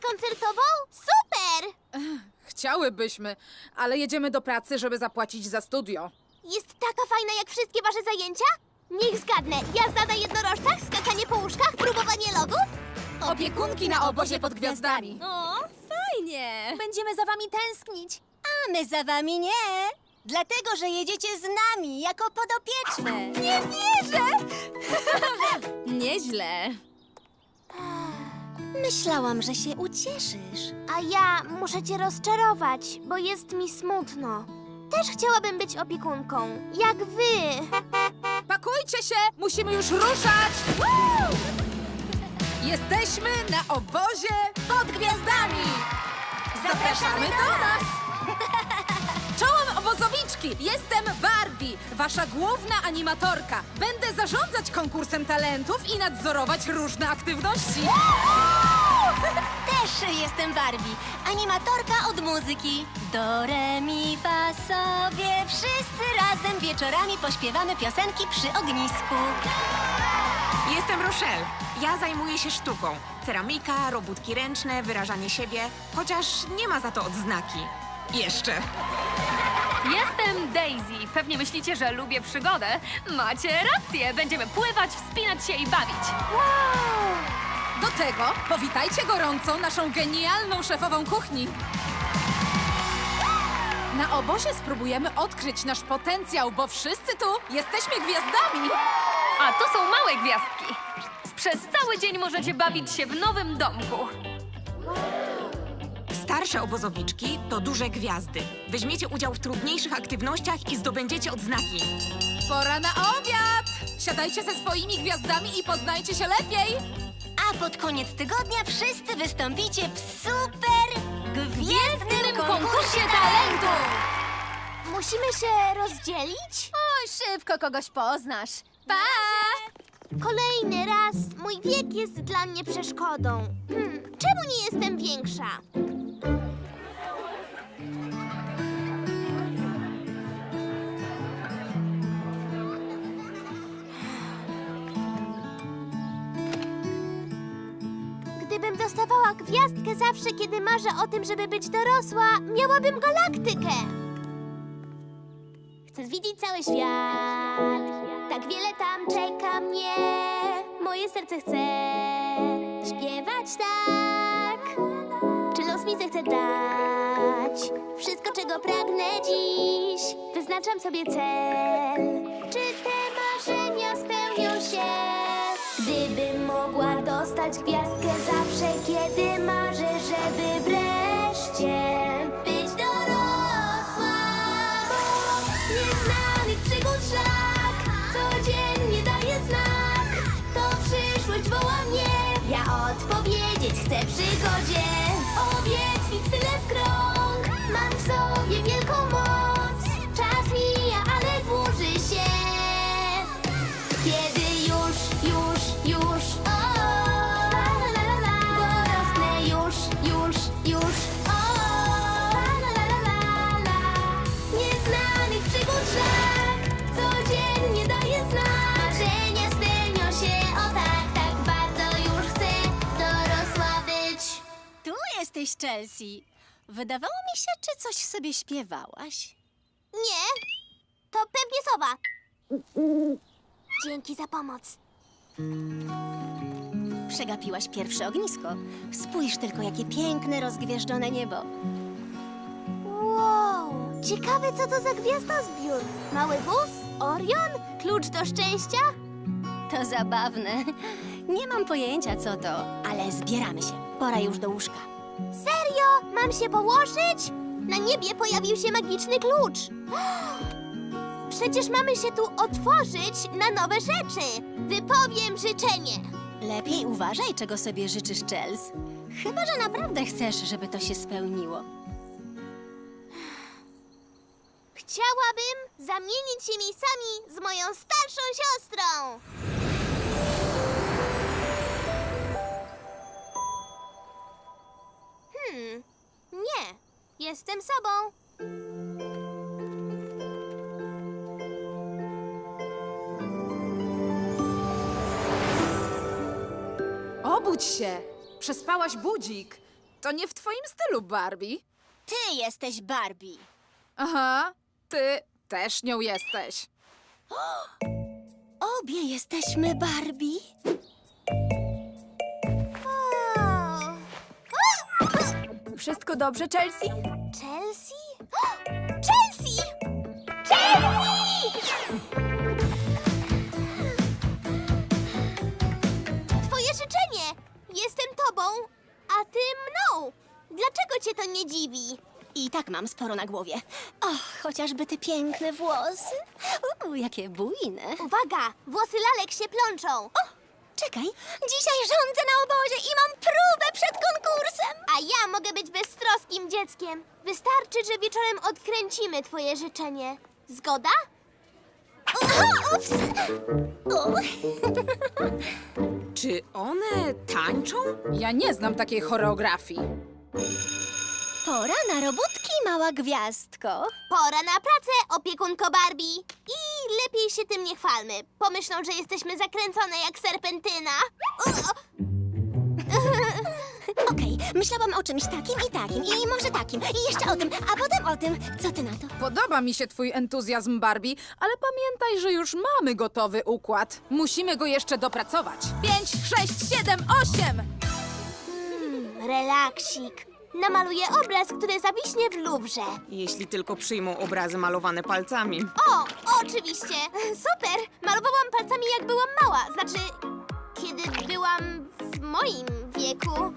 koncertową? Super! Chciałybyśmy, ale jedziemy do pracy, żeby zapłacić za studio. Jest taka fajna jak wszystkie wasze zajęcia? Niech zgadnę. Jazda na jednorożcach, skakanie po łóżkach, próbowanie lodów? Opiekunki na obozie pod gwiazdami. O, fajnie! Będziemy za wami tęsknić. A my za wami nie! Dlatego, że jedziecie z nami jako podopieczne. Nie wierzę! Nieźle. Myślałam, że się ucieszysz. A ja muszę cię rozczarować, bo jest mi smutno. Też chciałabym być opiekunką, jak wy. Pakujcie się, musimy już ruszać! Jesteśmy na obozie pod gwiazdami! Zapraszamy do nas! Czołem obozowiczki! Jestem Barbie, wasza główna animatorka. Będę zarządzać konkursem talentów i nadzorować różne aktywności. Też jestem Barbie, animatorka od muzyki. Do, re, mi, fa, sobie. Wszyscy razem wieczorami pośpiewamy piosenki przy ognisku. Jestem Rochelle. Ja zajmuję się sztuką. Ceramika, robótki ręczne, wyrażanie siebie, chociaż nie ma za to odznaki. Jeszcze. Jestem Daisy. Pewnie myślicie, że lubię przygodę. Macie rację. Będziemy pływać, wspinać się i bawić. Do tego powitajcie gorąco naszą genialną szefową kuchni. Na obozie spróbujemy odkryć nasz potencjał, bo wszyscy tu jesteśmy gwiazdami. A to są małe gwiazdki. Przez cały dzień możecie bawić się w nowym domku. Starsze obozowiczki to duże gwiazdy. Weźmiecie udział w trudniejszych aktywnościach i zdobędziecie odznaki. Pora na obiad! Siadajcie ze swoimi gwiazdami i poznajcie się lepiej. A pod koniec tygodnia wszyscy wystąpicie w super gwiezdnym konkursie talentów. Musimy się rozdzielić? Oj, szybko kogoś poznasz. Pa! Kolejny raz mój wiek jest dla mnie przeszkodą. Hmm, czemu nie jestem większa? Gdybym dostawała gwiazdkę zawsze, kiedy marzę o tym, żeby być dorosła, miałabym galaktykę. Chcę zwiedzić cały świat. Tak wiele tam czeka mnie. Moje serce chce śpiewać tak. Zechce dać? Wszystko, czego pragnę dziś. Wyznaczam sobie cel. Czy te marzenia spełnią się? Gdybym mogła dostać gwiazdkę zawsze, kiedy marzę, żeby wreszcie być dorosła. Nieznanych przygód szlak Codziennie daje znak To przyszłość woła mnie Ja odpowiedzieć chcę przygodzie Chelsea. Wydawało mi się, czy coś sobie śpiewałaś. Nie, to pewnie sowa Dzięki za pomoc Przegapiłaś pierwsze ognisko. Spójrz tylko, jakie piękne, rozgwieżdżone niebo. Wow, ciekawe co to za gwiazdozbiór Mały wóz? Orion? Klucz do szczęścia? To zabawne. Nie mam pojęcia, co to, ale zbieramy się. Pora już do łóżka. Serio? Mam się położyć? Na niebie pojawił się magiczny klucz. Przecież mamy się tu otworzyć na nowe rzeczy. Wypowiem życzenie. Lepiej uważaj, czego sobie życzysz, Chels. Chyba, że naprawdę chcesz, żeby to się spełniło. Chciałabym zamienić się miejscami z moją starszą siostrą. Hmm, nie. Jestem sobą. Obudź się! Przespałaś budzik. To nie w twoim stylu, Barbie. Ty jesteś Barbie. Aha, ty też nią jesteś. Obie jesteśmy Barbie. Wszystko dobrze, Chelsea? Chelsea? Chelsea! Chelsea! Twoje życzenie! Jestem tobą, a ty mną. Dlaczego cię to nie dziwi? I tak mam sporo na głowie. Och, chociażby te piękne włosy. Uuu, jakie bujne. Uwaga! Włosy lalek się plączą. O, czekaj. Dzisiaj rządzę na obozie i mam próbę przed konkursem. A ja mogę być beztroskim dzieckiem. Wystarczy, że wieczorem odkręcimy twoje życzenie. Zgoda? Ups. U. Czy one tańczą? Ja nie znam takiej choreografii. Pora na robótki, mała gwiazdko. Pora na pracę, opiekunko Barbie. I lepiej się tym nie chwalmy. Pomyślą, że jesteśmy zakręcone jak serpentyna. Okej, myślałam o czymś takim i takim, i może takim, i jeszcze o tym, a potem o tym. Co ty na to? Podoba mi się twój entuzjazm, Barbie, ale pamiętaj, że już mamy gotowy układ. Musimy go jeszcze dopracować. Pięć, sześć, siedem, osiem! Relaksik. Namaluję obraz, który zawiśnie w Luwrze. Jeśli tylko przyjmą obrazy malowane palcami. O, oczywiście. Super. Malowałam palcami, jak byłam mała. Znaczy, kiedy byłam w moim wieku.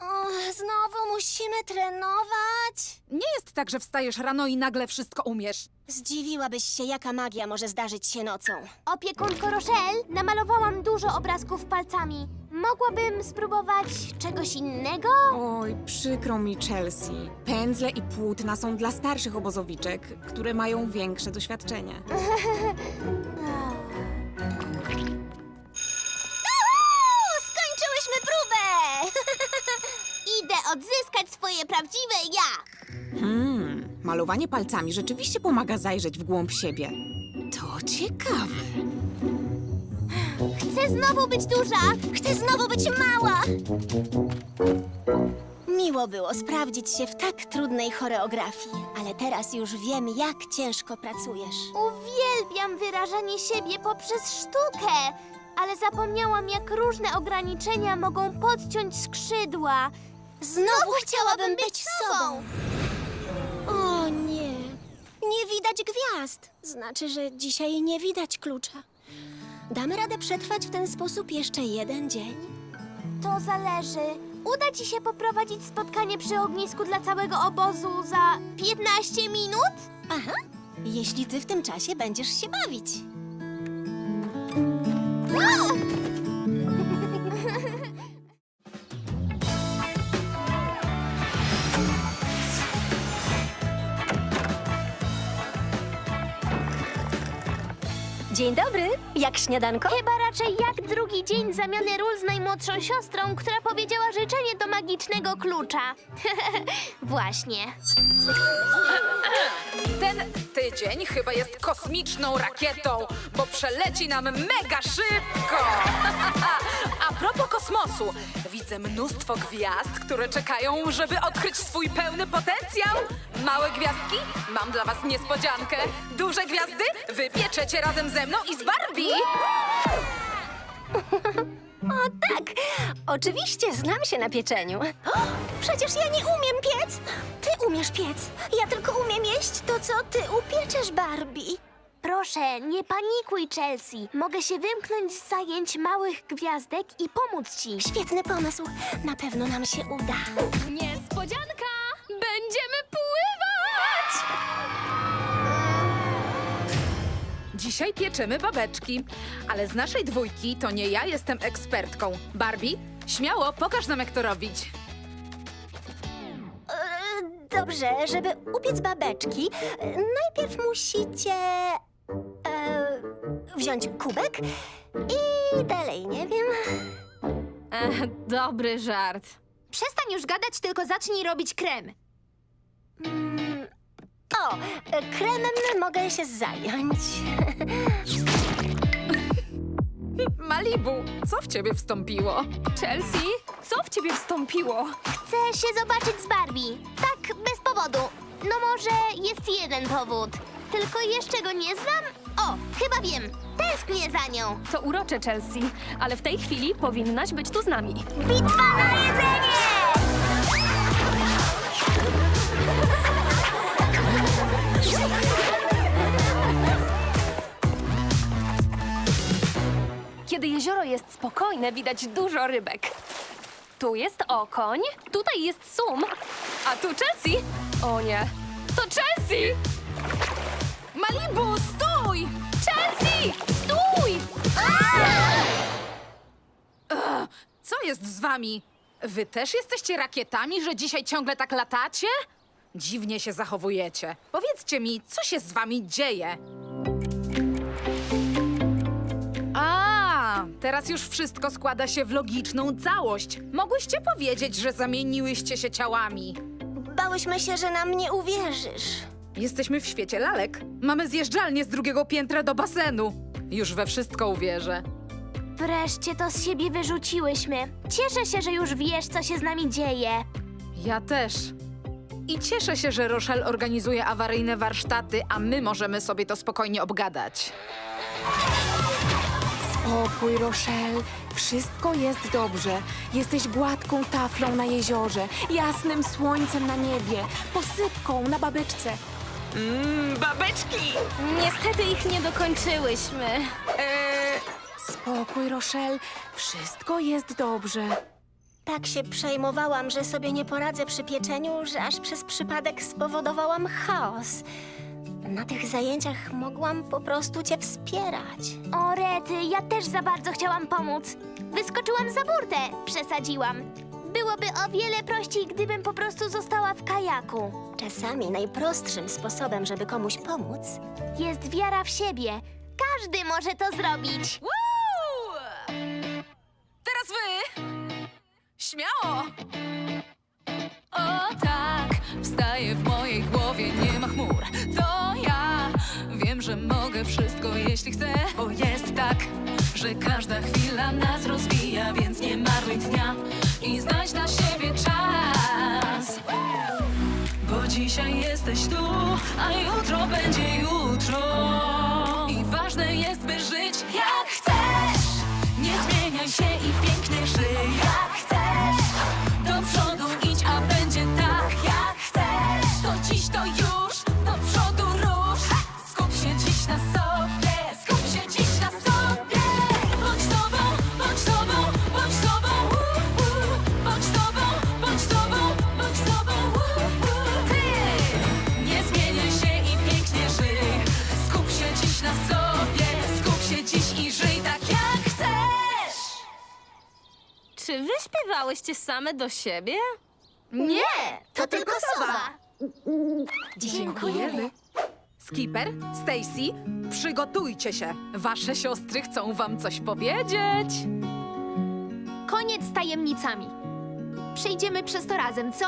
O, znowu musimy trenować. Nie jest tak, że wstajesz rano i nagle wszystko umiesz. Zdziwiłabyś się, jaka magia może zdarzyć się nocą. Opiekunko Rochelle, namalowałam dużo obrazków palcami. Mogłabym spróbować czegoś innego? Oj, przykro mi, Chelsea. Pędzle i płótna są dla starszych obozowiczek, które mają większe doświadczenie. Uhu! Skończyłyśmy próbę! Idę odzyskać swoje prawdziwe ja. Hmm, malowanie palcami rzeczywiście pomaga zajrzeć w głąb siebie. To ciekawe. Chcę znowu być duża. Chcę znowu być mała! Miło było sprawdzić się w tak trudnej choreografii, ale teraz już wiem, jak ciężko pracujesz. Uwielbiam wyrażanie siebie poprzez sztukę, ale zapomniałam, jak różne ograniczenia mogą podciąć skrzydła. Znowu chciałabym być sobą! O nie, nie widać gwiazd. Znaczy, że dzisiaj nie widać klucza. Damy radę przetrwać w ten sposób jeszcze jeden dzień? To zależy. Uda ci się poprowadzić spotkanie przy ognisku dla całego obozu za 15 minut? Aha, jeśli ty w tym czasie będziesz się bawić. Dzień dobry, jak śniadanko? Chyba raczej jak drugi dzień zamiany ról z najmłodszą siostrą, która powiedziała życzenie do magicznego klucza. Właśnie. Ten tydzień chyba jest kosmiczną rakietą, bo przeleci nam mega szybko! Propos kosmosu, widzę mnóstwo gwiazd, które czekają, żeby odkryć swój pełny potencjał. Małe gwiazdki, mam dla was niespodziankę. Duże gwiazdy, wy pieczecie razem ze mną i z Barbie! O tak, oczywiście znam się na pieczeniu. Przecież ja nie umiem piec. Ty umiesz piec. Ja tylko umiem jeść to, co ty upieczesz, Barbie. Proszę, nie panikuj, Chelsea. Mogę się wymknąć z zajęć małych gwiazdek i pomóc ci. Świetny pomysł. Na pewno nam się uda. Niespodzianka! Będziemy pływać! Dzisiaj pieczymy babeczki, ale z naszej dwójki to nie ja jestem ekspertką. Barbie, śmiało, pokaż nam jak to robić. E, Dobrze, żeby upiec babeczki, e, najpierw musicie wziąć kubek i dalej, nie wiem. Ech, dobry żart. Przestań już gadać, tylko zacznij robić krem. Mm, O, e, kremem mogę się zająć. Malibu, co w ciebie wstąpiło? Chelsea, co w ciebie wstąpiło? Chcę się zobaczyć z Barbie. Tak, bez powodu. No może jest jeden powód. Tylko jeszcze go nie znam? O, chyba wiem. Tęsknię za nią. To urocze, Chelsea, ale w tej chwili powinnaś być tu z nami. Bitwa na jedzenie! Kiedy jezioro jest spokojne, widać dużo rybek. Tu jest okoń, tutaj jest sum, a tu Chelsea. O nie, to Chelsea! Malibu, stój! Chelsea, stój! Co jest z wami? Wy też jesteście rakietami, że dzisiaj ciągle tak latacie? Dziwnie się zachowujecie. Powiedzcie mi, co się z wami dzieje? A, teraz już wszystko składa się w logiczną całość. Mogłyście powiedzieć, że zamieniłyście się ciałami. Bałyśmy się, że nam nie uwierzysz. Jesteśmy w świecie lalek. Mamy zjeżdżalnię z drugiego piętra do basenu. Już we wszystko uwierzę. Wreszcie to z siebie wyrzuciłyśmy. Cieszę się, że już wiesz, co się z nami dzieje. Ja też. I cieszę się, że Rochelle organizuje awaryjne warsztaty, a my możemy sobie to spokojnie obgadać. Spokój, Rochelle. Wszystko jest dobrze. Jesteś gładką taflą na jeziorze, jasnym słońcem na niebie, posypką na babeczce. Mmm, babeczki! Niestety ich nie dokończyłyśmy. Eee, spokój, Rochelle. Wszystko jest dobrze. Tak się przejmowałam, że sobie nie poradzę przy pieczeniu, że aż przez przypadek spowodowałam chaos. Na tych zajęciach mogłam po prostu cię wspierać. O rety, ja też za bardzo chciałam pomóc. Wyskoczyłam za burtę, przesadziłam. Byłoby o wiele prościej, gdybym po prostu została w kajaku. Czasami najprostszym sposobem, żeby komuś pomóc, Jest wiara w siebie. Każdy może to zrobić. Woo! Teraz wy! Śmiało! Jeśli chcę, bo jest tak, że każda chwila nas rozwija, więc nie marnuj dnia i znajdź na siebie czas. Bo dzisiaj jesteś tu, a jutro będzie jutro. I ważne jest, by żyć Czy wy śpiewałyście same do siebie? Nie! To tylko sowa. Dziękujemy. Skipper, Stacy, przygotujcie się. Wasze siostry chcą wam coś powiedzieć. Koniec z tajemnicami. Przejdziemy przez to razem, co?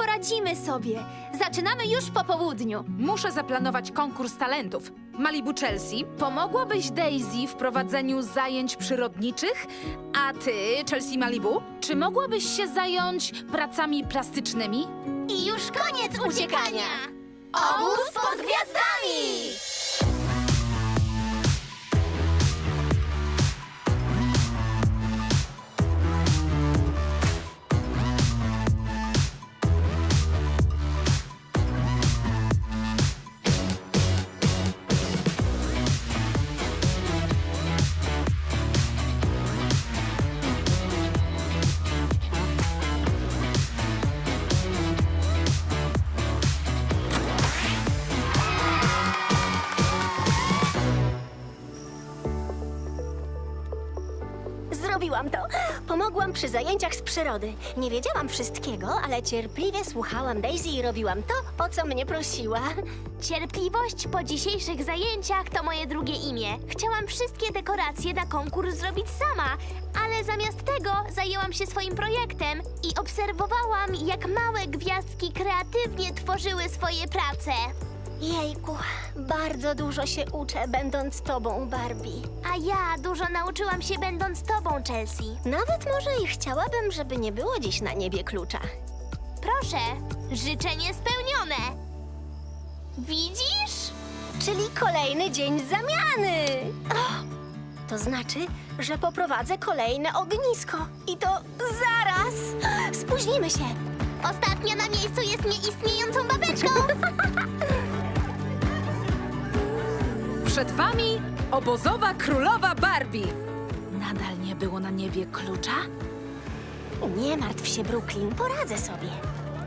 Poradzimy sobie. Zaczynamy już po południu. Muszę zaplanować konkurs talentów. Malibu Chelsea, pomogłabyś Daisy w prowadzeniu zajęć przyrodniczych? A ty, Chelsea Malibu, czy mogłabyś się zająć pracami plastycznymi? I już koniec uciekania. Obóz pod gwiazdami! Przy zajęciach z przyrody. Nie wiedziałam wszystkiego, ale cierpliwie słuchałam Daisy i robiłam to, o co mnie prosiła. Cierpliwość po dzisiejszych zajęciach to moje drugie imię. Chciałam wszystkie dekoracje na konkurs zrobić sama, ale zamiast tego zajęłam się swoim projektem i obserwowałam, jak małe gwiazdki kreatywnie tworzyły swoje prace. Jejku, bardzo dużo się uczę, będąc tobą, Barbie. A ja dużo nauczyłam się będąc tobą, Chelsea. Nawet może i chciałabym, żeby nie było dziś na niebie klucza. Proszę, życzenie spełnione. Widzisz? Czyli kolejny dzień zamiany. O, to znaczy, że poprowadzę kolejne ognisko. I to zaraz. Spóźnimy się. Ostatnio na miejscu jest nieistniejącą babeczką. Przed wami obozowa królowa Barbie. Nadal nie było na niebie klucza? Nie martw się, Brooklyn, poradzę sobie.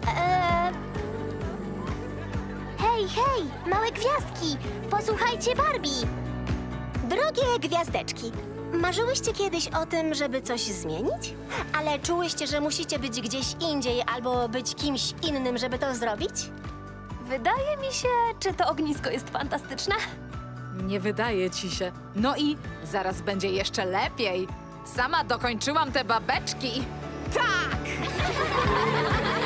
Eee, Hej, hej, małe gwiazdki, posłuchajcie Barbie. drogie gwiazdeczki, marzyłyście kiedyś o tym, żeby coś zmienić? Ale czułyście, że musicie być gdzieś indziej albo być kimś innym, żeby to zrobić? Wydaje mi się, czy to ognisko jest fantastyczne? Nie wydaje ci się. No i zaraz będzie jeszcze lepiej. Sama dokończyłam te babeczki. Tak!